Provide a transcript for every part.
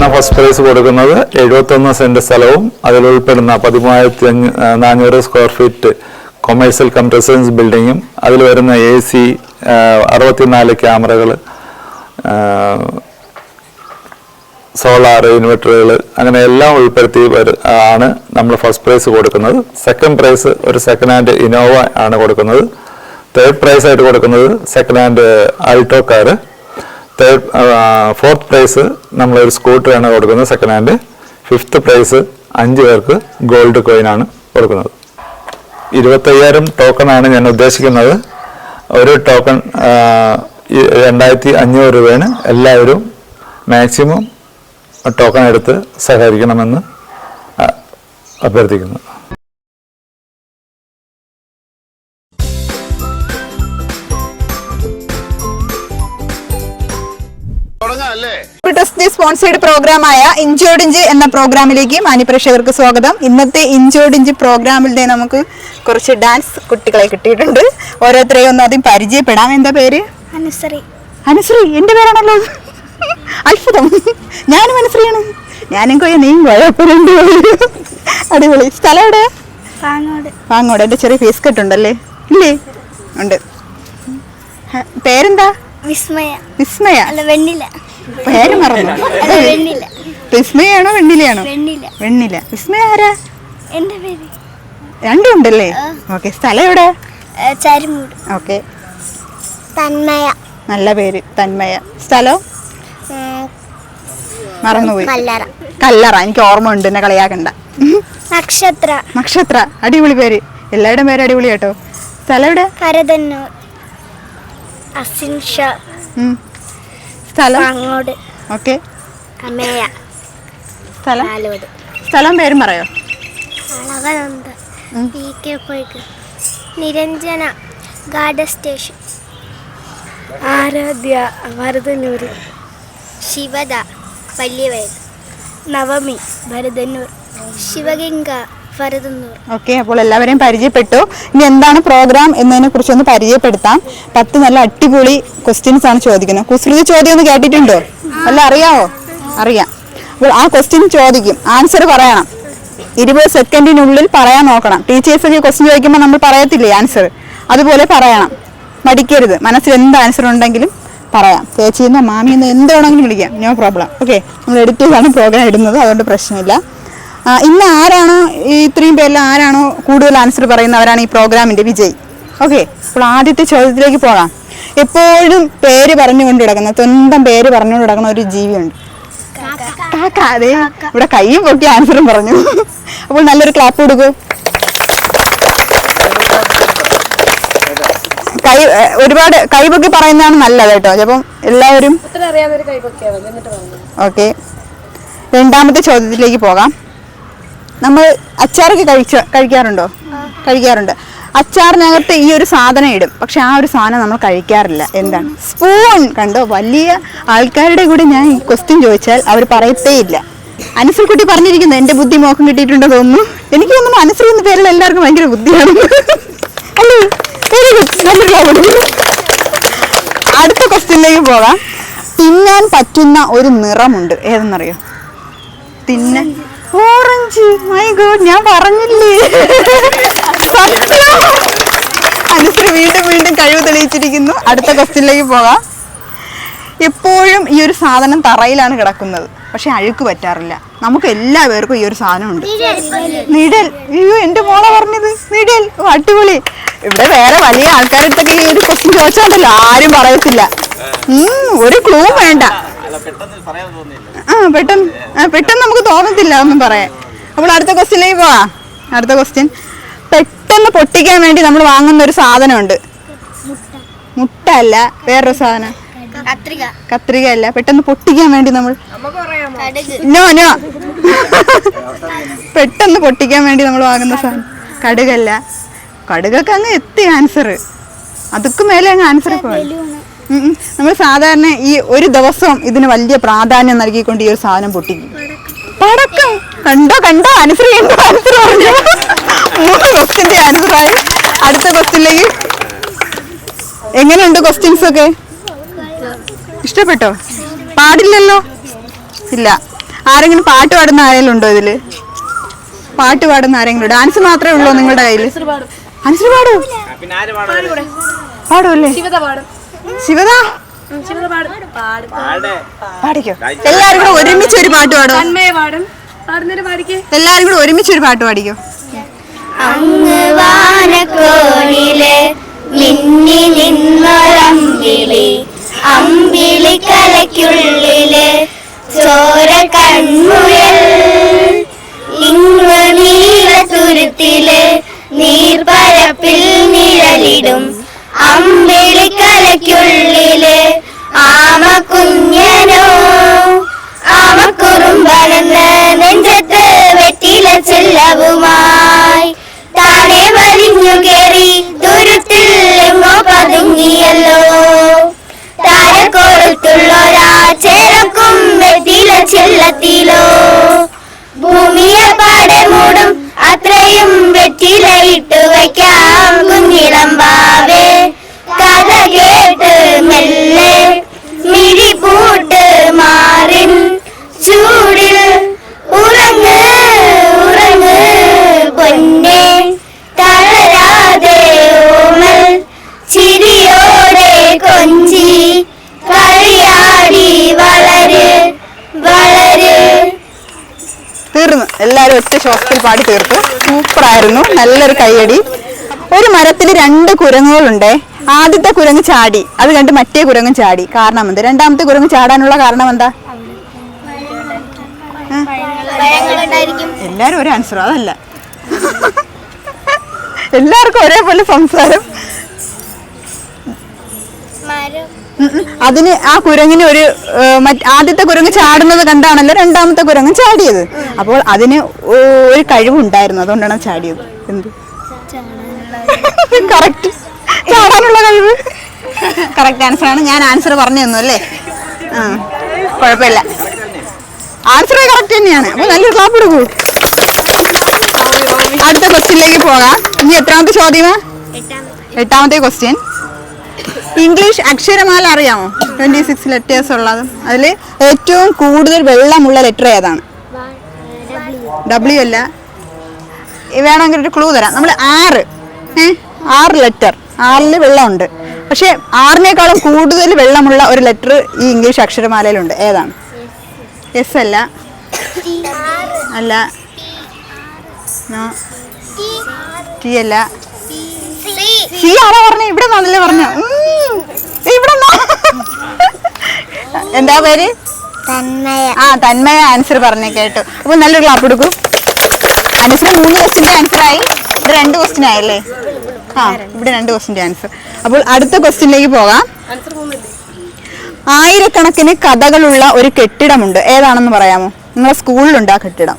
എടുക്കുന്ന first prize കൊടുക്കുന്നത് എഴുപത്തൊന്ന് സെന്റ് സ്ഥലവും അതിൽ ഉൾപ്പെടുന്ന പതിമൂവായിരത്തി നാനൂറ് square feet commercial cum residence ബിൽഡിങ്ങും അതിൽ വരുന്ന എ സി അറുപത്തിനാല് ക്യാമറകൾ സോളാർ ഇൻവെർട്ടറുകൾ അങ്ങനെ എല്ലാം ഉൾപ്പെടുത്തി ആണ് നമ്മൾ ഫസ്റ്റ് പ്രൈസ് കൊടുക്കുന്നത്. സെക്കൻഡ് പ്രൈസ് ഒരു സെക്കൻഡ് ഹാൻഡ് ഇനോവ ആണ് കൊടുക്കുന്നത്. തേർഡ് പ്രൈസ് ആയിട്ട് കൊടുക്കുന്നത് second hand Alto car third fourth prize നമ്മളൊരു സ്കൂട്ടറാണ് കൊടുക്കുന്നത്. സെക്കൻഡ് ഹാൻഡ് ഫിഫ്ത്ത് പ്രൈസ് അഞ്ച് പേർക്ക് ഗോൾഡ് കോയിനാണ് കൊടുക്കുന്നത്. ഇരുപത്തയ്യായിരം ടോക്കണാണ് ഞാൻ ഉദ്ദേശിക്കുന്നത്. ഒരു ടോക്കൺ രണ്ടായിരത്തി അഞ്ഞൂറ് രൂപയാണ് എല്ലാവരും മാക്സിമം ടോക്കൺ എടുത്ത് സഹകരിക്കണമെന്ന് അഭ്യർത്ഥിക്കുന്നു. സ്പോൺസേഡ് പ്രോഗ്രാമായ ഇഞ്ചോടിഞ്ച് എന്ന പ്രോഗ്രാമിലേക്ക് മാന്യപ്രേക്ഷകർക്ക് സ്വാഗതം. ഇന്നത്തെ ഇഞ്ചോടിഞ്ച് പ്രോഗ്രാമിൽ ദേ നമുക്ക് കുറച്ച് ഡാൻസ് കുട്ടികളെ കിട്ടിയിട്ടുണ്ട്. ഓരോരുത്തരെയും ഒന്ന് ആദ്യം പരിചയപ്പെടാം. എന്താ പേര്? അനുശ്രീ അനുശ്രീ എന്റെ പേരാണല്ലോ? അത്ഭുതം. ഞാനും അനുശ്രീയാണ് ഞാനും കൊയ്യ നീയും കൊയ്യ. അടിപൊളി. സ്ഥലം എവിടെ? വാങ്ങോട് എന്റെ എന്റെ ചെറിയ ഫേസ് കെട്ടുണ്ടല്ലേ? ഇല്ലേ? ഉണ്ട്. പേരെന്താ? വിസ്മയ. വിസ്മയ. അല്ല വെണ്ണില. പേര് മറന്നു. അല്ല വെണ്ണില. വിസ്മയാണോ വെണ്ണിലയാണോ? വെണ്ണില. വെണ്ണില. വിസ്മയ ആരാ? രണ്ടും ഉണ്ടല്ലേ? ഓക്കെ സ്ഥലം എവിടെ? ഓക്കെ. തന്മയ. നല്ല പേര് തന്മയ. സ്ഥലം? മറന്നുപോയി. കല്ലറ. കല്ലറ. എനിക്ക് ഓർമ്മ ഉണ്ട് എന്നെ കളിയാക്കണ്ട. നക്ഷത്ര. നക്ഷത്ര. അടിപൊളി പേര്. എല്ലാവരുടെയും പേര് അടിപൊളി കേട്ടോ സ്ഥലം എവിടെ? പരതന്നൂർ. അസിൻ ഷാ ഉം. സ്ഥലം? പാങ്ങോട്. ഓക്കെ. അമേയ സ്ഥലം? സ്ഥലം പേരും പറയോ? Alavananda P K പോയിക്ക്. Niranjana garden station. Aaradhya Bharathannoor Shivada Pallivayal Navami Bharathannoor. Shivaganga okay അപ്പോൾ എല്ലാവരെയും പരിചയപ്പെട്ടു. ഇനി എന്താണ് പ്രോഗ്രാം എന്നതിനെ കുറിച്ച് ഒന്ന് പരിചയപ്പെടുത്താം. പത്ത് നല്ല അടിപൊളി ക്വസ്റ്റ്യൻസ് ആണ് ചോദിക്കുന്നത്. കുസൃതി ചോദ്യം ഒന്ന് കേട്ടിട്ടുണ്ടോ? അല്ല അറിയാവോ? അറിയാം. അപ്പോൾ ആ ക്വസ്റ്റ്യൻ ചോദിക്കും. ആൻസർ പറയണം. ഇരുപത് സെക്കൻഡിനുള്ളിൽ പറയാൻ നോക്കണം. ടീച്ചേഴ്സൊക്കെ ക്വസ്റ്റ്യൻ ചോദിക്കുമ്പോൾ നമ്മൾ പറയത്തില്ലേ ആൻസർ അതുപോലെ പറയണം. മടിക്കരുത്. മനസ്സിൽ എന്ത് ആൻസർ ഉണ്ടെങ്കിലും പറയാം. ചേച്ചിന്ന് മാമിന്ന് എന്ത് വേണമെങ്കിലും വിളിക്കാം. നോ പ്രോബ്ലം ഓക്കെ നമ്മൾ എഡിറ്റ് ചെയ്താണ് പ്രോഗ്രാം ഇടുന്നത്. അതുകൊണ്ട് പ്രശ്നമില്ല. ഇന്ന് ആരാണോ ഇത്രയും പേരിൽ ആരാണോ കൂടുതൽ ആൻസർ പറയുന്നവരാണ് ഈ പ്രോഗ്രാമിന്റെ വിജയി. ഓക്കെ അപ്പോൾ ആദ്യത്തെ ചോദ്യത്തിലേക്ക് പോകാം. എപ്പോഴും പേര് പറഞ്ഞുകൊണ്ട് കിടക്കുന്ന സ്വന്തം പേര് പറഞ്ഞുകൊണ്ട് കിടക്കുന്ന ഒരു ജീവിയുണ്ട്. കാക്ക അതെ. ഇവിടെ കൈയും പൊക്കി ആൻസറും പറഞ്ഞു. അപ്പോൾ നല്ലൊരു ക്ലാപ്പ് കൊടുക്കൂ. കൈ ഒരുപാട് കൈ പൊക്കി പറയുന്നതാണ് നല്ലത് കേട്ടോ. അപ്പം എല്ലാവരും ഓക്കെ രണ്ടാമത്തെ ചോദ്യത്തിലേക്ക് പോകാം. നമ്മൾ അച്ചാറൊക്കെ കഴിച്ച കഴിക്കാറുണ്ടോ? കഴിക്കാറുണ്ട്. അച്ചാറിനകത്ത് ഈ ഒരു സാധനം ഇടും. പക്ഷെ ആ ഒരു സാധനം നമ്മൾ കഴിക്കാറില്ല. എന്താണ്? സ്പൂൺ കണ്ടോ? വലിയ ആൾക്കാരുടെ കൂടെ ഞാൻ ഈ ക്വസ്റ്റ്യൻ ചോദിച്ചാൽ അവർ പറയത്തേ ഇല്ല. അനസൽ കുട്ടി പറഞ്ഞിരിക്കുന്നു എന്റെ ബുദ്ധി മോക്കം കിട്ടിയിട്ടുണ്ടോ തോന്നുന്നു. എനിക്ക് തോന്നുന്നു അനുസരി എന്ന പേരിൽ എല്ലാവർക്കും ഭയങ്കര ബുദ്ധിയാണ്. അല്ലേ? അടുത്ത ക്വസ്റ്റ്യനിലേക്ക് പോകാം. തിന്നാൻ പറ്റുന്ന ഒരു നിറമുണ്ട്. ഏതെന്നറിയോ? തിന്നാൻ ഓറഞ്ച്. മൈ ഗോഡ് ഞാൻ പറഞ്ഞില്ലേ? സത്യം. അനുശ്രീ വീണ്ടും വീണ്ടും കഴിവ് തെളിയിച്ചിരിക്കുന്നു. അടുത്ത ക്വസ്റ്റ്യനിലേക്ക് പോകാം. എപ്പോഴും ഈ ഒരു സാധനം തറയിലാണ് കിടക്കുന്നത്. പക്ഷെ അഴുക്ക് പറ്റാറില്ല. നമുക്ക് എല്ലാ പേർക്കും ഈ ഒരു സാധനം ഉണ്ട് നിഴൽ. അയ്യോ എന്റെ മോളെ പറഞ്ഞത്. നിഴൽ. ഓ, അടിപൊളി. ഇവിടെ വേറെ വലിയ ആൾക്കാരടുത്തൊക്കെ ഈ ഒരു ക്വസ്റ്റ്യൻ ചോദിച്ചാണ്ടല്ലോ ആരും പറയത്തില്ല. ഒരു ക്ലൂ വേണ്ട. ആ പെട്ടെന്ന് ആ, പെട്ടെന്ന് നമുക്ക് തോന്നത്തില്ല ഒന്നും പറയാം നമ്മൾ അടുത്ത ക്വസ്റ്റ്യനിലേക്ക് പോവാ. അടുത്ത ക്വസ്റ്റ്യൻ. പെട്ടെന്ന് പൊട്ടിക്കാൻ വേണ്ടി നമ്മൾ വാങ്ങുന്ന ഒരു സാധനമുണ്ട്. മുട്ട അല്ല വേറൊരു സാധനം. കത്രിക. അല്ല പെട്ടെന്ന് പൊട്ടിക്കാൻ വേണ്ടി നമ്മൾ നോ നോ പെട്ടെന്ന് പൊട്ടിക്കാൻ വേണ്ടി നമ്മൾ വാങ്ങുന്ന സാധനം. കടുകല്ല കടുകൊക്കെ അങ്ങ് എത്തി ആൻസർ അതൊക്കെ മേലെ അങ്ങ് ആൻസർ പോയി നമ്മൾ സാധാരണ ഈ ഒരു ദിവസം ഇതിന് വലിയ പ്രാധാന്യം നൽകിക്കൊണ്ട് ഈ ഒരു സാധനം പൊട്ടിക്കും പടക്കം. കണ്ടോ കണ്ടോ? ആൻസർ ചെയ്യണ്ടോ ആൻസർ പറഞ്ഞു. മൂന്ന് ക്വസ്റ്റിന്റെ ആൻസറായി അടുത്ത ക്വസ്റ്റിനിലേക്ക് എങ്ങനെയുണ്ട് ക്വസ്റ്റ്യൻസ് ഒക്കെ? ഇഷ്ടപ്പെട്ടോ? പാടില്ലല്ലോ? ഇല്ല. ആരെങ്കിലും പാട്ട് പാടുന്ന ആരെങ്കിലും ഉണ്ടോ ഇതിൽ? പാട്ട് പാടുന്ന ആരെങ്കിലും ഡാൻസ് മാത്രമേ ഉള്ളൂ നിങ്ങളുടെ കയ്യിൽ ആൻസർ പാടൂ. പാടൂല്ലേ ശിവദാ. പാടിക്കോ? എല്ലാരും കൂടെ ഒരുമിച്ച് ഒരു പാട്ട് പാടോ? എല്ലാരും കൂടെ ഒരുമിച്ച് ഒരു പാട്ട് പാടിക്കോ? അങ്ങ് വാനക്കോണിലെ മിന്നി നിന്നൊരമ്പിളി അമ്പിളി കലയ്ക്കുള്ളിൽ ചോര കൺമുയൽ ഇങ്ങ് നീലത്തുരുത്തിൽ നീർപ്പരപ്പിൽ നിഴലിടും. അമ്പിളി ചെല്ലവുമായി താഴെ വലിഞ്ഞു കേറി തുരുത്തിൽ എങ്ങോ പതുങ്ങിയല്ലോ. താരക്കോളത്തുള്ളൊരാ ചേരക്കും വെറ്റില ചെല്ലത്തിലോ. ഭൂമിയെ പാടെ മൂടും അത്രയും വെറ്റില ഇട്ടു വയ്ക്കാം കുഞ്ഞിളം ബാവേ കഥ കേട്ട് മെല്ലെ എല്ലാരും ഒറ്റ ശ്വാസത്തിൽ പാടി തീർത്തു. സൂപ്പറായിരുന്നു നല്ലൊരു കൈയടി ഒരു മരത്തിൽ രണ്ട് കുരങ്ങുകളുണ്ടേ. ആദ്യത്തെ കുരങ്ങ് ചാടി. അത് കണ്ട് മറ്റേ കുരങ്ങും ചാടി. കാരണം എന്താ? രണ്ടാമത്തെ കുരങ്ങ് ചാടാനുള്ള കാരണം എന്താ? എല്ലാരും ഒരു ആൻസർ അതല്ല. എല്ലാവർക്കും ഒരേപോലെ സംസാരം. അതിന് ആ കുരങ്ങിന് ഒരു ആദ്യത്തെ കുരങ്ങ് ചാടുന്നത് കണ്ടാണല്ലോ രണ്ടാമത്തെ കുരങ്ങ് ചാടിയത്. അപ്പോൾ അതിന് ഒരു കഴിവുണ്ടായിരുന്നു. അതുകൊണ്ടാണ് അത് ചാടിയത്. എന്ത്? കറക്റ്റ് ചാടാനുള്ള കഴിവ്. കറക്റ്റ് ആൻസർ ആണ്. ഞാൻ ആൻസർ പറഞ്ഞു തന്നു അല്ലേ? ആ കുഴപ്പമില്ല. ആൻസർ കറക്റ്റ് തന്നെയാണ്. അപ്പോൾ നല്ലൊരു ക്ലാപ്പ് കൊടുക്കൂ അടുത്ത ക്വസ്റ്റ്യനിലേക്ക് പോകാം. ഇനി എത്രാമത്തെ ചോദ്യമാ? എട്ടാമത്തെ. ക്വസ്റ്റ്യൻ ഇംഗ്ലീഷ് അക്ഷരമാല അറിയാമോ? ട്വന്റി സിക്സ് ലെറ്റേഴ്സ് ഉള്ളത്. അതിൽ ഏറ്റവും കൂടുതൽ വെള്ളമുള്ള ലെറ്റർ ഏതാണ്? ഡബ്ല്യു അല്ല. വേണമെങ്കിൽ ഒരു ക്ലൂ തരാം. നമ്മൾ ആറ് ഏ? ആറ് ലെറ്റർ ആറിൽ വെള്ളമുണ്ട്. പക്ഷേ ആറിനേക്കാളും കൂടുതൽ വെള്ളമുള്ള ഒരു ലെറ്റർ ഈ ഇംഗ്ലീഷ് അക്ഷരമാലയിലുണ്ട്. ഏതാണ്? എസ് അല്ല. അല്ല. ടി അല്ല. ആരാ പറഞ്ഞ ഇവിടെ പറഞ്ഞു. ഇവിടെ എന്താ പേര്? തന്മയ. ആ തന്മയ ആൻസർ പറഞ്ഞ കേട്ടു. അപ്പൊ നല്ലൊരു ക്ലാപ്പ് എടുക്കൂ. ആൻസർ മൂന്ന് ക്വസ്റ്റിന്റെ ആൻസർ ആയി. ഇത് രണ്ട് ക്വസ്റ്റ്യൻ ആയല്ലേ? ആ ഇവിടെ രണ്ട് ക്വസ്റ്റിന്റെ ആൻസർ അപ്പോൾ അടുത്ത ക്വസ്റ്റ്യനിലേക്ക് പോകാം. ആയിരക്കണക്കിന് കഥകളുള്ള ഒരു കെട്ടിടമുണ്ട്. ഏതാണെന്ന് പറയാമോ? നിങ്ങളെ സ്കൂളിലുണ്ട് ആ കെട്ടിടം?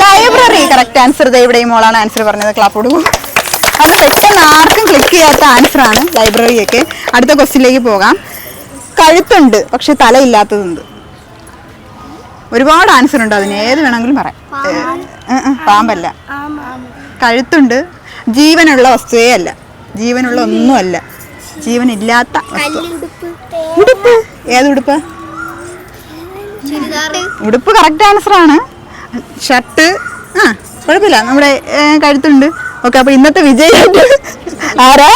ലൈബ്രറി കറക്റ്റ് ആൻസർ ദേ ഇവിടെ ഈ മോളാണ് ആൻസർ പറഞ്ഞത്. ക്ലാപ്പ് കൊടുക്കും. അത് പെട്ടെന്ന് ആർക്കും ക്ലിക്ക് ചെയ്യാത്ത ആൻസർ ആണ് ലൈബ്രറിയൊക്കെ അടുത്ത ക്വസ്റ്റ്യനിലേക്ക് പോകാം. കഴുത്തുണ്ട് പക്ഷെ തലയില്ലാത്തതുണ്ട്. ഒരുപാട് ആൻസർ ഉണ്ട് അതിന്. ഏത് വേണമെങ്കിലും പറയാം. പാമ്പല്ല. കഴുത്തുണ്ട് ജീവനുള്ള വസ്തുവേ അല്ല. ജീവനുള്ള ഒന്നുമല്ല. ജീവനില്ലാത്ത വസ്തു. ഉടുപ്പ്. ഏത് ഉടുപ്പ്? ഉടുപ്പ് കറക്റ്റ് ആൻസർ ആണ് ഷർട്ട്. ആ കുഴപ്പമില്ല. നമ്മുടെ കഴുത്തുണ്ട്. ഓക്കെ അപ്പൊ ഇന്നത്തെ വിജയി ആരാ?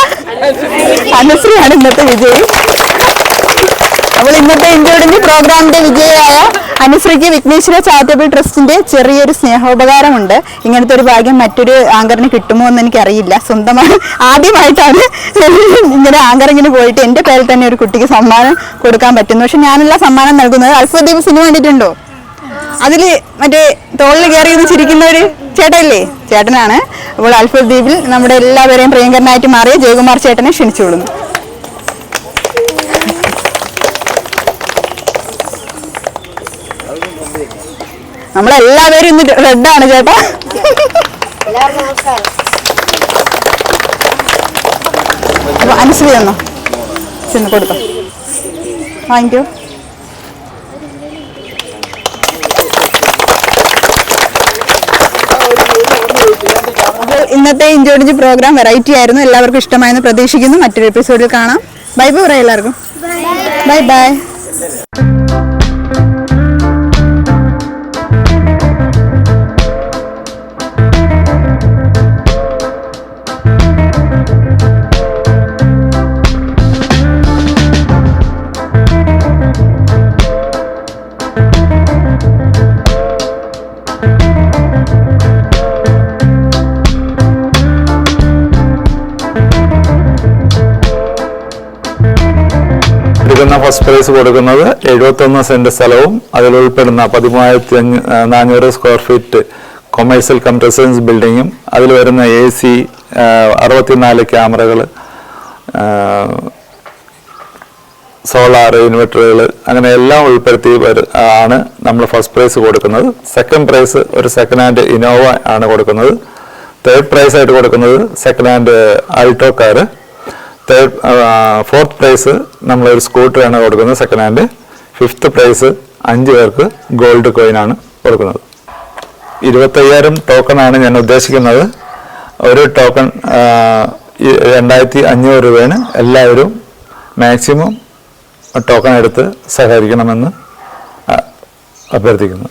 അനുശ്രീയാണ് ഇന്നത്തെ വിജയി. അപ്പോൾ ഇന്നത്തെ ഇന്ത്യയുടെ പ്രോഗ്രാമിന്റെ വിജയിയായ അനുശ്രീക്ക് വിഘ്നേശ്വര ചാരിറ്റബിൾ ട്രസ്റ്റിന്റെ ചെറിയൊരു സ്നേഹോപകാരമുണ്ട്. ഇങ്ങനത്തെ ഒരു ഭാഗ്യം മറ്റൊരു ആങ്കറിന് കിട്ടുമോ എന്ന് എനിക്കറിയില്ല. സ്വന്തമായി ആദ്യമായിട്ടാണ് ഇങ്ങനെ ആങ്കറിങ്ങിന് പോയിട്ട് എന്റെ പേരിൽ തന്നെ ഒരു കുട്ടിക്ക് സമ്മാനം കൊടുക്കാൻ പറ്റുന്നു. പക്ഷെ ഞാനല്ല സമ്മാനം നൽകുന്നത്. അൽഫദ്ദീപ് സിനിമ കണ്ടിട്ടുണ്ടോ? അതിൽ മറ്റേ തോളിൽ കയറി ഒന്ന് ചേട്ടല്ലേ ചേട്ടനാണ്. അപ്പോൾ അൽഫദ് ദ്വീപിൽ നമ്മുടെ എല്ലാവരെയും പ്രിയങ്കരനായിട്ട് മാറിയ ജയകുമാർ ചേട്ടനെ ക്ഷണിച്ചു വിടുന്നു. നമ്മളെല്ലാവരും ഇന്ന് റെഡാണ് ചേട്ടാ. അപ്പൊ അനുശ്രീ തന്നോ ചെന്ന് കൊടുത്തോ. വാങ്ങിക്കോ അപ്പോൾ ഇന്നത്തെ ഇഞ്ചോടിഞ്ച് പ്രോഗ്രാം വെറൈറ്റി ആയിരുന്നു. എല്ലാവർക്കും ഇഷ്ടമായെന്ന് പ്രതീക്ഷിക്കുന്നു. മറ്റൊരു എപ്പിസോഡിൽ കാണാം. ബൈ ബൈ പറയാം എല്ലാവർക്കും. Bye bye. ഫസ്റ്റ് പ്രൈസ് കൊടുക്കുന്നത് എഴുപത്തൊന്ന് സെന്റ് സ്ഥലവും അതിൽ ഉൾപ്പെടുന്ന പതിമൂവായിരത്തി അഞ്ഞൂ നാനൂറ് square feet commercial cum residence ബിൽഡിങ്ങും. അതിൽ വരുന്ന എ സി അറുപത്തിനാല് ക്യാമറകൾ സോളാർ ഇൻവെർട്ടറുകൾ അങ്ങനെ എല്ലാം ഉൾപ്പെടുത്തി ആണ് നമ്മൾ ഫസ്റ്റ് പ്രൈസ് കൊടുക്കുന്നത്. സെക്കൻഡ് പ്രൈസ് ഒരു സെക്കൻഡ് ഹാൻഡ് ഇനോവ ആണ് കൊടുക്കുന്നത്. തേർഡ് പ്രൈസ് ആയിട്ട് കൊടുക്കുന്നത് second hand Alto car. Third fourth prize നമ്മളൊരു സ്കൂട്ടറാണ് കൊടുക്കുന്നത്. സെക്കൻഡ് ഹാൻഡ് ഫിഫ്ത്ത് പ്രൈസ് അഞ്ച് പേർക്ക് ഗോൾഡ് കോയിനാണ് കൊടുക്കുന്നത്. ഇരുപത്തയ്യായിരം ടോക്കണാണ് ഞാൻ ഉദ്ദേശിക്കുന്നത്. ഒരു ടോക്കൺ രണ്ടായിരത്തി അഞ്ഞൂറ് രൂപയാണ് എല്ലാവരും മാക്സിമം ടോക്കൺ എടുത്ത് സഹകരിക്കണമെന്ന് അഭ്യർത്ഥിക്കുന്നു.